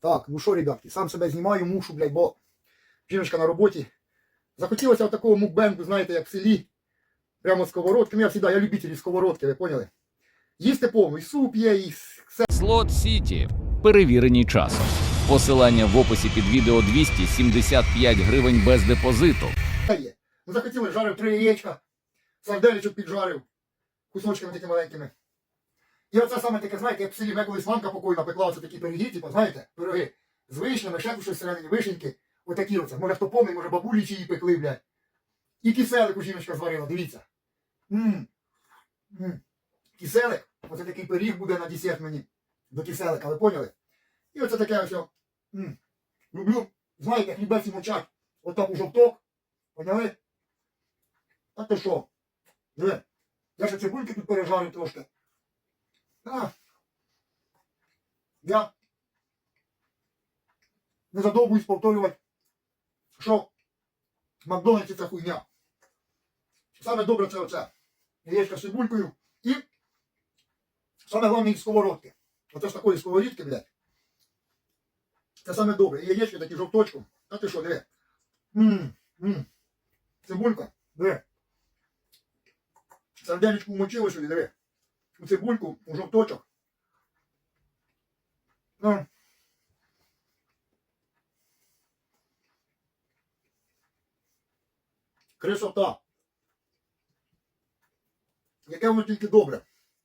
Так, ну що, ребятки, сам себе знімаю, мушу, блядь, бо жіночка на роботі. Захотілося от такого мукбенгу, знаєте, як в селі. Прямо з сковородки. Ну, я завжди, я любитель сковородки, ви поняли? Їсти повну, і суп є, і все Слот Сіті. Перевірені часом. Посилання в описі під відео 275 гривень без депозиту. є. Ну захотіли, жарив три яєчка, сарделечок піджарив, кусочками такими маленькими. І оце саме таке, знаєте, як в селі колись мамка покойна пекла оце такі пироги, типу, знаєте, пироги з вишнями, ще щось всередині, вишеньки. Отакі оце. Може хто помний, може бабулі чиї пекли, блядь. І киселик у жіночка зварила, дивіться. Мм. Мм. Киселик, оце такий пиріг буде на десерт мені. До киселика, ви поняли? І оце таке ось. о. М. Люблю, знаєте, хлібець і мочать. Отак у жовток. Поняли? А то що? Диви. Я ще цибульки тут пережарю трошки. А. Я не задовбуюсь повторювати, що в Макдональдсі це хуйня. Саме добре це оце. Яєчка з цибулькою і саме головне із сковородки. Оце з такої сковорідки, блядь. Це саме добре. І яєчки такі жовточком. А ти що, диви? Ммм. Цибулька, диви. Сарделечку вмочили сюди, диви. У цибульку, у жовточок. Ну. Красота. Яке воно тільки добре.